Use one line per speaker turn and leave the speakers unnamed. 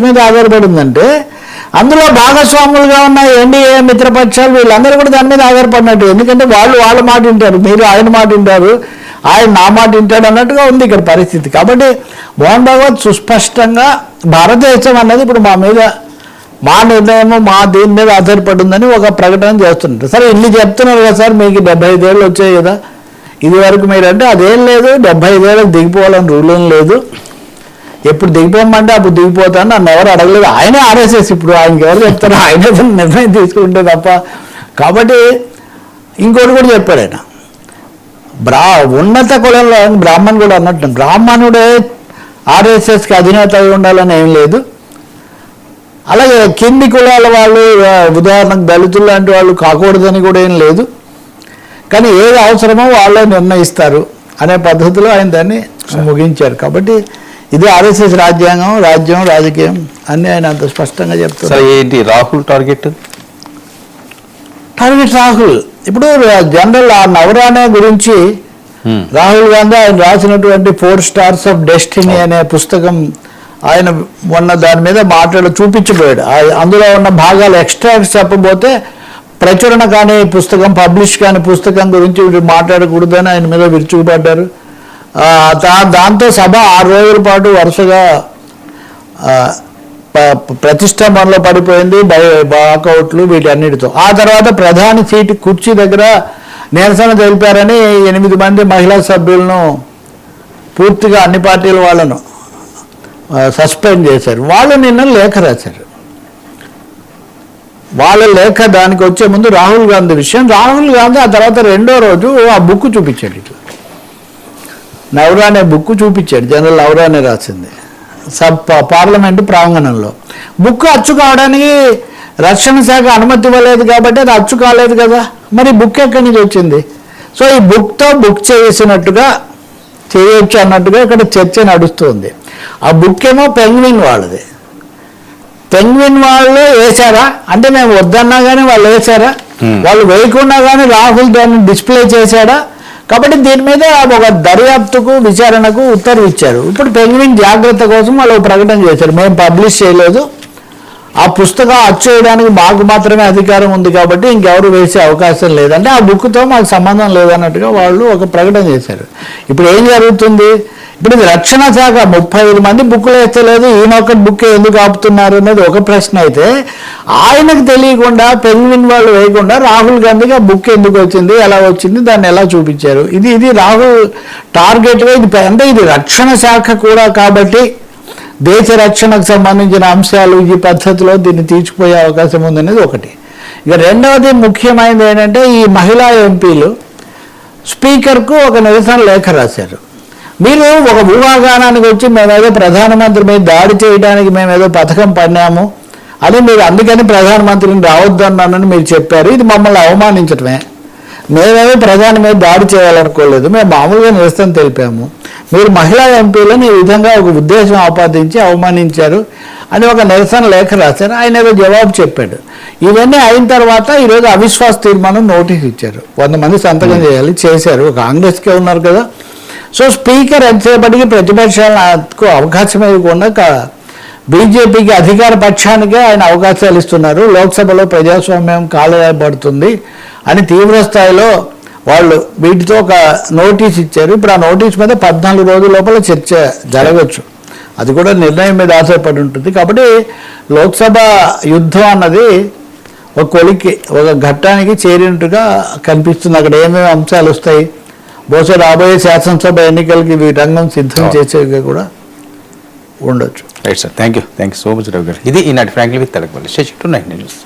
మీద ఆధారపడిందంటే అందులో భాగస్వాములుగా ఉన్న ఎన్డీఏ మిత్రపక్షాలు వీళ్ళందరూ కూడా దాని మీద ఆధారపడినట్టు. ఎందుకంటే వాళ్ళు వాళ్ళ మాట వింటారు మీరు ఆయన మాట వింటారు ఆయన నా మాట వింటాడు అన్నట్టుగా ఉంది ఇక్కడ పరిస్థితి. కాబట్టి మోహన్ భగవత్ సుస్పష్టంగా భారతదేశం అన్నది ఇప్పుడు మా మీద మా నిర్ణయము మా దీని మీద ఆధారపడిందని ఒక ప్రకటన చేస్తున్నారు. సరే ఇన్ని చెప్తున్నారు కదా సార్ మీకు డెబ్బై ఐదేళ్ళు వచ్చాయి కదా. ఇది వరకు మీరంటే అదేం లేదు డెబ్బై ఐదేళ్ళకి దిగిపోవాలని రూల్ ఏం లేదు. ఎప్పుడు దిగిపోమంటే అప్పుడు దిగిపోతాను నన్ను ఎవరు అడగలేదు. ఆయనే ఆర్ఎస్ఎస్ ఇప్పుడు ఆయనకి ఎవరు చెప్తారో ఆయన నిర్ణయం తీసుకుంటే తప్ప. కాబట్టి ఇంకోటి కూడా చెప్పాడు ఆయన. బ్రా ఉన్నత కులంలో బ్రాహ్మణ్ కూడా అన్నట్టు. బ్రాహ్మణుడే ఆర్ఎస్ఎస్కి అధినేత అయి ఉండాలని ఏం లేదు. అలాగే కింది కులాల వాళ్ళు ఉదాహరణకు దళితులు లాంటి వాళ్ళు కాకూడదని కూడా ఏం లేదు. కానీ ఏది అవసరమో వాళ్ళే నిర్ణయిస్తారు అనే పద్ధతిలో ఆయన దాన్ని ముగించారు. కాబట్టి ఇది ఆర్ఎస్ఎస్ రాజ్యాంగం రాజ్యం రాజకీయం అన్ని ఆయన అంత స్పష్టంగా చెప్తారు
ఏంటి రాహుల్ టార్గెట్?
టార్గెట్ రాహుల్. ఇప్పుడు జనరల్ ఆ నవరానే గురించి. రాహుల్ గాంధీ ఆయన రాసినటువంటి ఫోర్ స్టార్స్ ఆఫ్ డెస్టినీ అనే పుస్తకం ఆయన మొన్న దాని మీద మాట్లాడి చూపించబోయాడు. ఆ- అందులో ఉన్న భాగాలు ఎక్స్ట్రాక్ట్స్ చెప్పబోతే ప్రచురణ కాని పుస్తకం పబ్లిష్ కాని పుస్తకం గురించి మాట్లాడకూడదని ఆయన మీద విరుచుకుపడ్డారు. దాంతో సభ ఆరు రోజుల పాటు వరుసగా ప- ప్రతిష్టంభనలో పడిపోయింది వాకౌట్లు వీటన్నిటితో. ఆ తర్వాత ప్రధాని సీటు కుర్చీ దగ్గర నిరసన తెలిపారని ఎనిమిది మంది మహిళా సభ్యులను పూర్తిగా అన్ని పార్టీల వాళ్ళను సస్పెండ్ చేశారు. వాళ్ళు నిన్న లేఖ రాశారు. వాళ్ళ లేఖ దానికి వచ్చే ముందు రాహుల్ గాంధీ విషయం. రాహుల్ గాంధీ ఆ తర్వాత రెండో రోజు ఆ బుక్ చూపించాడు ఇట్లా. నవరా అనే బుక్ చూపించాడు. జనరల్ నవరా అనే రాసింది. సబ్ పార్లమెంటు ప్రాంగణంలో. బుక్ అచ్చు కావడానికి రక్షణ శాఖ అనుమతి ఇవ్వలేదు కాబట్టి అది అచ్చు కాలేదు కదా. మరి బుక్ ఎక్కడి నుంచి వచ్చింది? సో ఈ బుక్తో బుక్ చేసినట్టుగా చేయొచ్చు అన్నట్టుగా ఇక్కడ చర్చ నడుస్తుంది. ఆ బుక్ ఏమో పెంగ్విన్ వాళ్ళది. పెంగ్విన్ వాళ్ళు వేశారా? అంటే మేము వద్దన్నా కానీ వాళ్ళు వేశారా. వాళ్ళు వేయకుండా కానీ రాహుల్ దాన్ని డిస్ప్లే చేశాడా? కాబట్టి దీని మీద ఒక దర్యాప్తుకు విచారణకు ఉత్తర్వు ఇచ్చారు. ఇప్పుడు పెంగ్విన్ జాగ్రత్త కోసం వాళ్ళు ప్రకటన చేశారు. మేము పబ్లిష్ చేయలేదు. ఆ పుస్తకం అచ్చేయడానికి మాకు మాత్రమే అధికారం ఉంది కాబట్టి ఇంకెవరు వేసే అవకాశం లేదంటే ఆ బుక్తో మాకు సంబంధం లేదన్నట్టుగా వాళ్ళు ఒక ప్రకటన చేశారు. ఇప్పుడు ఏం జరుగుతుంది? ఇప్పుడు ఇది రక్షణ శాఖ. ముప్పై ఐదు మంది బుక్లు వేస్తలేదు. ఈయన ఒక బుక్ ఎందుకు ఆపుతున్నారు అనేది ఒక ప్రశ్న అయితే ఆయనకు తెలియకుండా పెంగ్విన్ వాళ్ళు వేయకుండా రాహుల్ గాంధీకి ఆ బుక్ ఎందుకు వచ్చింది? ఎలా వచ్చింది? దాన్ని ఎలా చూపించారు? ఇది ఇది రాహుల్ టార్గెట్గా ఇది అంటే ఇది రక్షణ శాఖ కూడా కాబట్టి దేశ రక్షణకు సంబంధించిన అంశాలు ఈ పద్ధతిలో దీన్ని తీర్చిపోయే అవకాశం ఉందనేది ఒకటి. ఇక రెండవది ముఖ్యమైనది ఏంటంటే ఈ మహిళా ఎంపీలు స్పీకర్కు ఒక నిరసన లేఖ రాశారు. మీరు ఒక భూభాగానానికి వచ్చి మేమేదో ప్రధానమంత్రి మీద దాడి చేయడానికి మేమేదో పథకం పన్నాము అని మీరు అందుకని ప్రధానమంత్రిని రావద్దన్నానని మీరు చెప్పారు ఇది మమ్మల్ని అవమానించడమే మేమేమో ప్రధాని మీద దాడి చేయాలనుకోలేదు మేము మామూలుగా నిరసన తెలిపాము. మీరు మహిళా ఎంపీలను ఈ విధంగా ఒక ఉద్దేశం ఆపాదించి అవమానించారు అని ఒక నిరసన లేఖ రాశారు. ఆయన ఏదో జవాబు చెప్పాడు. ఇవన్నీ అయిన తర్వాత ఈరోజు అవిశ్వాస తీర్మానం నోటీస్ ఇచ్చారు. వంద మంది సంతకం చేయాలి చేశారు. కాంగ్రెస్కే ఉన్నారు కదా. సో స్పీకర్ ఎంతసేపటికి ప్రతిపక్షాలకు అవకాశం ఇవ్వకుండా క- బీజేపీకి అధికార పక్షానికే ఆయన అవకాశాలు ఇస్తున్నారు. లోక్సభలో ప్రజాస్వామ్యం కాలపడుతుంది అని తీవ్ర స్థాయిలో వాళ్ళు వీటితో ఒక నోటీస్ ఇచ్చారు. ఇప్పుడు ఆ నోటీస్ మీద పద్నాలుగు రోజుల లోపల చర్చ జరగచ్చు. అది కూడా నిర్ణయం మీద ఆధారపడి ఉంటుంది. కాబట్టి లోక్సభ యుద్ధం అన్నది ఒక కొలికి ఒక ఘట్టానికి చేరినట్టుగా కనిపిస్తుంది. అక్కడ ఏమేమి అంశాలు వస్తాయి? బహుశా రాబోయే శాసనసభ ఎన్నికలకి ఇవి రంగం సిద్ధం చేసేవి కూడా ఉండొచ్చు.
Right sir thank you thank you so much Ravi garu. ఇది ఈనాటి frankly with Telakapalli Sasi to nine news